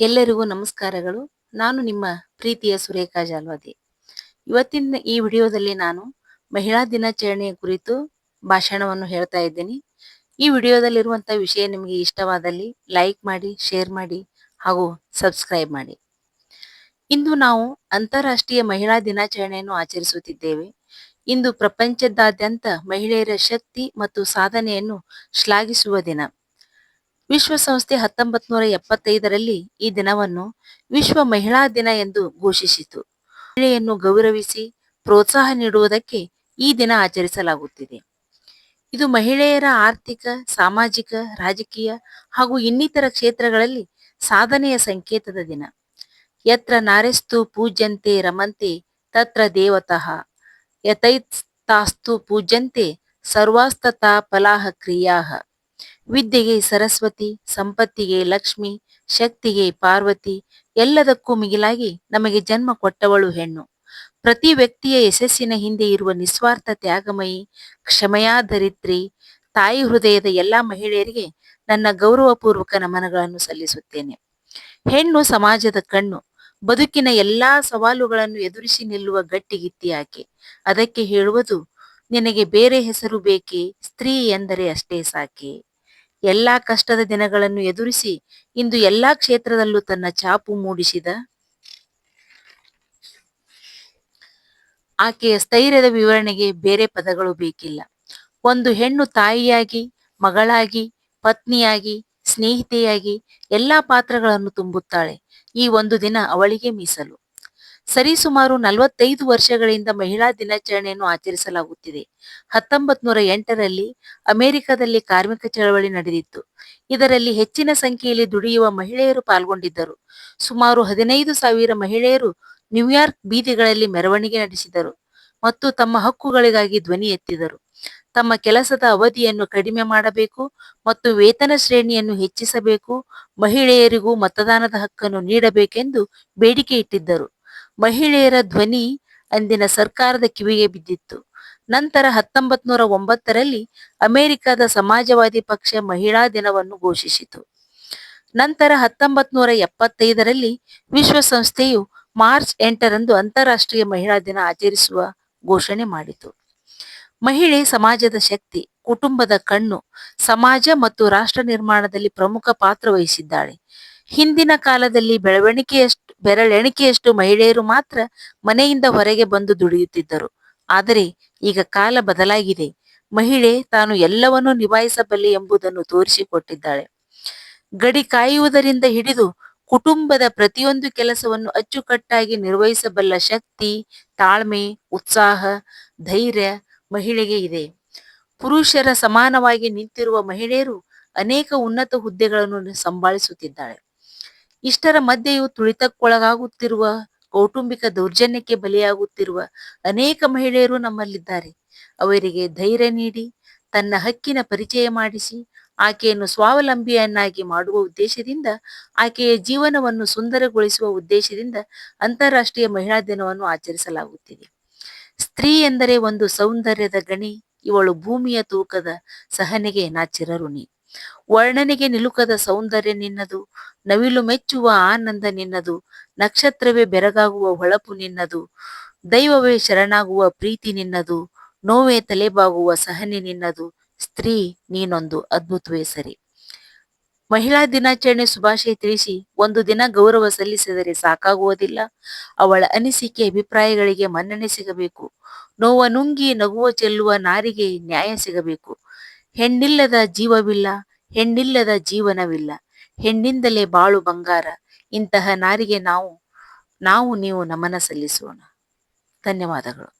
ಎಲ್ಲರಿಗೂ ನಮಸ್ಕಾರಗಳು. ನಾನು ನಿಮ್ಮ ಪ್ರೀತಿಯ ಸುರೇಖಾ ಜಾಲ್ವಾದಿ. ಇವತ್ತಿನ ಈ ವಿಡಿಯೋದಲ್ಲಿ ನಾನು ಮಹಿಳಾ ದಿನಾಚರಣೆಯ ಕುರಿತು ಭಾಷಣವನ್ನು ಹೇಳ್ತಾ ಇದ್ದೀನಿ. ಈ ವಿಡಿಯೋದಲ್ಲಿರುವಂತಹ ವಿಷಯ ನಿಮಗೆ ಇಷ್ಟವಾದಲ್ಲಿ ಲೈಕ್ ಮಾಡಿ, ಶೇರ್ ಮಾಡಿ ಹಾಗೂ ಸಬ್ಸ್ಕ್ರೈಬ್ ಮಾಡಿ. ಇಂದು ನಾವು ಅಂತಾರಾಷ್ಟ್ರೀಯ ಮಹಿಳಾ ದಿನಾಚರಣೆಯನ್ನು ಆಚರಿಸುತ್ತಿದ್ದೇವೆ. ಇಂದು ಪ್ರಪಂಚದಾದ್ಯಂತ ಮಹಿಳೆಯರ ಶಕ್ತಿ ಮತ್ತು ಸಾಧನೆಯನ್ನು ಶ್ಲಾಘಿಸುವ ದಿನ. ವಿಶ್ವಸಂಸ್ಥೆ ಹತ್ತೊಂಬತ್ ನೂರ ಎಪ್ಪತ್ತೈದರಲ್ಲಿ ಈ ದಿನವನ್ನು ವಿಶ್ವ ಮಹಿಳಾ ದಿನ ಎಂದು ಘೋಷಿಸಿತು. ಮಹಿಳೆಯನ್ನು ಗೌರವಿಸಿ ಪ್ರೋತ್ಸಾಹ ನೀಡುವುದಕ್ಕೆ ಈ ದಿನ ಆಚರಿಸಲಾಗುತ್ತಿದೆ. ಇದು ಮಹಿಳೆಯರ ಆರ್ಥಿಕ, ಸಾಮಾಜಿಕ, ರಾಜಕೀಯ ಹಾಗೂ ಇನ್ನಿತರ ಕ್ಷೇತ್ರಗಳಲ್ಲಿ ಸಾಧನೆಯ ಸಂಕೇತದ ದಿನ. ಯತ್ರ ನಾರೆಸ್ತು ಪೂಜ್ಯಂತೆ ರಮಂತೆ ತತ್ರ ದೇವತಃ. ಯಥೈತಾಸ್ತು ಪೂಜ್ಯಂತೆ ಸರ್ವಾಸ್ತತಾ ಫಲಾಹ ಕ್ರಿಯಾಹ. ವಿದ್ಯೆಗೆ ಸರಸ್ವತಿ, ಸಂಪತ್ತಿಗೆ ಲಕ್ಷ್ಮಿ, ಶಕ್ತಿಗೆ ಪಾರ್ವತಿ, ಎಲ್ಲದಕ್ಕೂ ಮಿಗಿಲಾಗಿ ನಮಗೆ ಜನ್ಮ ಕೊಟ್ಟವಳು ಹೆಣ್ಣು. ಪ್ರತಿ ವ್ಯಕ್ತಿಯ ಯಶಸ್ಸಿನ ಹಿಂದೆ ಇರುವ ನಿಸ್ವಾರ್ಥ ತ್ಯಾಗಮಯಿ ಕ್ಷಮಯಾಧರಿತ್ರಿ ತಾಯಿ ಹೃದಯದ ಎಲ್ಲಾ ಮಹಿಳೆಯರಿಗೆ ನನ್ನ ಗೌರವಪೂರ್ವಕ ನಮನಗಳನ್ನು ಸಲ್ಲಿಸುತ್ತೇನೆ. ಹೆಣ್ಣು ಸಮಾಜದ ಕಣ್ಣು, ಬದುಕಿನ ಎಲ್ಲಾ ಸವಾಲುಗಳನ್ನು ಎದುರಿಸಿ ನಿಲ್ಲುವ ಗಟ್ಟಿಗಿತ್ತಿ ಆಕೆ. ಅದಕ್ಕೆ ಹೇಳುವುದು, ನಿನಗೆ ಬೇರೆ ಹೆಸರು ಬೇಕೆ, ಸ್ತ್ರೀ ಎಂದರೆ ಅಷ್ಟೇ ಸಾಕೆ. ಎಲ್ಲಾ ಕಷ್ಟದ ದಿನಗಳನ್ನು ಎದುರಿಸಿ ಇಂದು ಎಲ್ಲಾ ಕ್ಷೇತ್ರದಲ್ಲೂ ತನ್ನ ಛಾಪು ಮೂಡಿಸಿದ. ಆಕೆಯ ಸ್ಥೈರ್ಯದ ವಿವರಣೆಗೆ ಬೇರೆ ಪದಗಳು ಬೇಕಿಲ್ಲ. ಒಂದು ಹೆಣ್ಣು ತಾಯಿಯಾಗಿ, ಮಗಳಾಗಿ, ಪತ್ನಿಯಾಗಿ, ಸ್ನೇಹಿತೆಯಾಗಿ ಎಲ್ಲಾ ಪಾತ್ರಗಳನ್ನು ತುಂಬುತ್ತಾಳೆ. ಈ ಒಂದು ದಿನ ಅವಳಿಗೆ ಮೀಸಲು. ಸರಿಸುಮಾರು ನಲವತ್ತೈದು ವರ್ಷಗಳಿಂದ ಮಹಿಳಾ ದಿನಾಚರಣೆಯನ್ನು ಆಚರಿಸಲಾಗುತ್ತಿದೆ. ಹತ್ತೊಂಬತ್ ನೂರ ಎಂಟರಲ್ಲಿ ಅಮೆರಿಕದಲ್ಲಿ ಕಾರ್ಮಿಕ ಚಳವಳಿ ನಡೆದಿತ್ತು. ಇದರಲ್ಲಿ ಹೆಚ್ಚಿನ ಸಂಖ್ಯೆಯಲ್ಲಿ ದುಡಿಯುವ ಮಹಿಳೆಯರು ಪಾಲ್ಗೊಂಡಿದ್ದರು. ಸುಮಾರು ಹದಿನೈದು ಸಾವಿರ ಮಹಿಳೆಯರು ನ್ಯೂಯಾರ್ಕ್ ಬೀದಿಗಳಲ್ಲಿ ಮೆರವಣಿಗೆ ನಡೆಸಿದರು ಮತ್ತು ತಮ್ಮ ಹಕ್ಕುಗಳಿಗಾಗಿ ಧ್ವನಿ ಎತ್ತಿದರು. ತಮ್ಮ ಕೆಲಸದ ಅವಧಿಯನ್ನು ಕಡಿಮೆ ಮಾಡಬೇಕು ಮತ್ತು ವೇತನ ಶ್ರೇಣಿಯನ್ನು ಹೆಚ್ಚಿಸಬೇಕು, ಮಹಿಳೆಯರಿಗೂ ಮತದಾನದ ಹಕ್ಕನ್ನು ನೀಡಬೇಕೆಂದು ಬೇಡಿಕೆ ಇಟ್ಟಿದ್ದರು. ಮಹಿಳೆಯರ ಧ್ವನಿ ಅಂದಿನ ಸರ್ಕಾರದ ಕಿವಿಗೆ ಬಿದ್ದಿತ್ತು. ನಂತರ ಹತ್ತೊಂಬತ್ ನೂರ ಒಂಬತ್ತರಲ್ಲಿ ಅಮೆರಿಕದ ಸಮಾಜವಾದಿ ಪಕ್ಷ ಮಹಿಳಾ ದಿನವನ್ನು ಘೋಷಿಸಿತು. ನಂತರ ಹತ್ತೊಂಬತ್ ನೂರ ಎಪ್ಪತ್ತೈದರಲ್ಲಿ ವಿಶ್ವಸಂಸ್ಥೆಯು ಮಾರ್ಚ್ ಎಂಟರಂದು ಅಂತಾರಾಷ್ಟ್ರೀಯ ಮಹಿಳಾ ದಿನ ಆಚರಿಸುವ ಘೋಷಣೆ ಮಾಡಿತು. ಮಹಿಳೆ ಸಮಾಜದ ಶಕ್ತಿ, ಕುಟುಂಬದ ಕಣ್ಣು, ಸಮಾಜ ಮತ್ತು ರಾಷ್ಟ್ರ ನಿರ್ಮಾಣದಲ್ಲಿ ಪ್ರಮುಖ ಪಾತ್ರ ವಹಿಸಿದ್ದಾಳೆ. ಹಿಂದಿನ ಕಾಲದಲ್ಲಿ ಬೆಳವಣಿಗೆಯಷ್ಟು, ಬೆರಳೆಣಿಕೆಯಷ್ಟು ಮಹಿಳೆಯರು ಮಾತ್ರ ಮನೆಯಿಂದ ಹೊರಗೆ ಬಂದು ದುಡಿಯುತ್ತಿದ್ದರು. ಆದರೆ ಈಗ ಕಾಲ ಬದಲಾಗಿದೆ. ಮಹಿಳೆ ತಾನು ಎಲ್ಲವನ್ನೂ ನಿಭಾಯಿಸಬಲ್ಲೆ ಎಂಬುದನ್ನು ತೋರಿಸಿಕೊಟ್ಟಿದ್ದಾಳೆ. ಗಡಿ ಕಾಯುವುದರಿಂದ ಹಿಡಿದು ಕುಟುಂಬದ ಪ್ರತಿಯೊಂದು ಕೆಲಸವನ್ನು ಅಚ್ಚುಕಟ್ಟಾಗಿ ನಿರ್ವಹಿಸಬಲ್ಲ ಶಕ್ತಿ, ತಾಳ್ಮೆ, ಉತ್ಸಾಹ, ಧೈರ್ಯ ಮಹಿಳೆಗೆ ಇದೆ. ಪುರುಷರ ಸಮಾನವಾಗಿ ನಿಂತಿರುವ ಮಹಿಳೆಯರು ಅನೇಕ ಉನ್ನತ ಹುದ್ದೆಗಳನ್ನು ಸಂಭಾಳಿಸುತ್ತಿದ್ದಾಳೆ ಇಷ್ಟರ ಮಧ್ಯೆಯೂ ತುಳಿತಕ್ಕೊಳಗಾಗುತ್ತಿರುವ, ಕೌಟುಂಬಿಕ ದೌರ್ಜನ್ಯಕ್ಕೆ ಬಲಿಯಾಗುತ್ತಿರುವ ಅನೇಕ ಮಹಿಳೆಯರು ನಮ್ಮಲ್ಲಿದ್ದಾರೆ. ಅವರಿಗೆ ಧೈರ್ಯ ನೀಡಿ, ತನ್ನ ಹಕ್ಕಿನ ಪರಿಚಯ ಮಾಡಿಸಿ, ಆಕೆಯನ್ನು ಸ್ವಾವಲಂಬಿಯನ್ನಾಗಿ ಮಾಡುವ ಉದ್ದೇಶದಿಂದ, ಆಕೆಯ ಜೀವನವನ್ನು ಸುಂದರಗೊಳಿಸುವ ಉದ್ದೇಶದಿಂದ ಅಂತಾರಾಷ್ಟ್ರೀಯ ಮಹಿಳಾ ದಿನವನ್ನು ಆಚರಿಸಲಾಗುತ್ತಿದೆ. ಸ್ತ್ರೀ ಎಂದರೆ ಒಂದು ಸೌಂದರ್ಯದ ಗಣಿ, ಇವಳು ಭೂಮಿಯ ತೂಕದ ಸಹನೆಗೆ ನಾಚಿರರುಣಿ ವರ್ಣನೆಗೆ ನಿಲುಕದ ಸೌಂದರ್ಯ ನಿನ್ನದು, ನವಿಲು ಮೆಚ್ಚುವ ಆನಂದ ನಿನ್ನದು, ನಕ್ಷತ್ರವೇ ಬೆರಗಾಗುವ ಹೊಳಪು ನಿನ್ನದು, ದೈವವೇ ಶರಣಾಗುವ ಪ್ರೀತಿ ನಿನ್ನದು, ನೋವೇ ತಲೆಬಾಗುವ ಸಹನೆ ನಿನ್ನದು, ಸ್ತ್ರೀ ನೀನೊಂದು ಅದ್ಭುತವೇ ಸರಿ. ಮಹಿಳಾ ದಿನಾಚರಣೆ ಶುಭಾಶಯ ತಿಳಿಸಿ, ಒಂದು ದಿನ ಗೌರವ ಸಲ್ಲಿಸಿದರೆ ಸಾಕಾಗುವುದಿಲ್ಲ. ಅವಳ ಅನಿಸಿಕೆ ಅಭಿಪ್ರಾಯಗಳಿಗೆ ಮನ್ನಣೆ ಸಿಗಬೇಕು. ನೋವ ನುಂಗಿ ನಗುವ ಚೆಲ್ಲುವ ನಾರಿಗೆ ನ್ಯಾಯ ಸಿಗಬೇಕು. ಹೆಣ್ಣಿಲ್ಲದ ಜೀವವಿಲ್ಲ, ಹೆಣ್ಣಿಲ್ಲದ ಜೀವನವಿಲ್ಲ. ಹೆಣ್ಣಿಂದಲೇ ಬಾಳು ಬಂಗಾರ. ಇಂತಹ ನಾರಿಗೆ ನಾವು ನಾವು ನೀವು ನಮನ ಸಲ್ಲಿಸೋಣ. ಧನ್ಯವಾದಗಳು.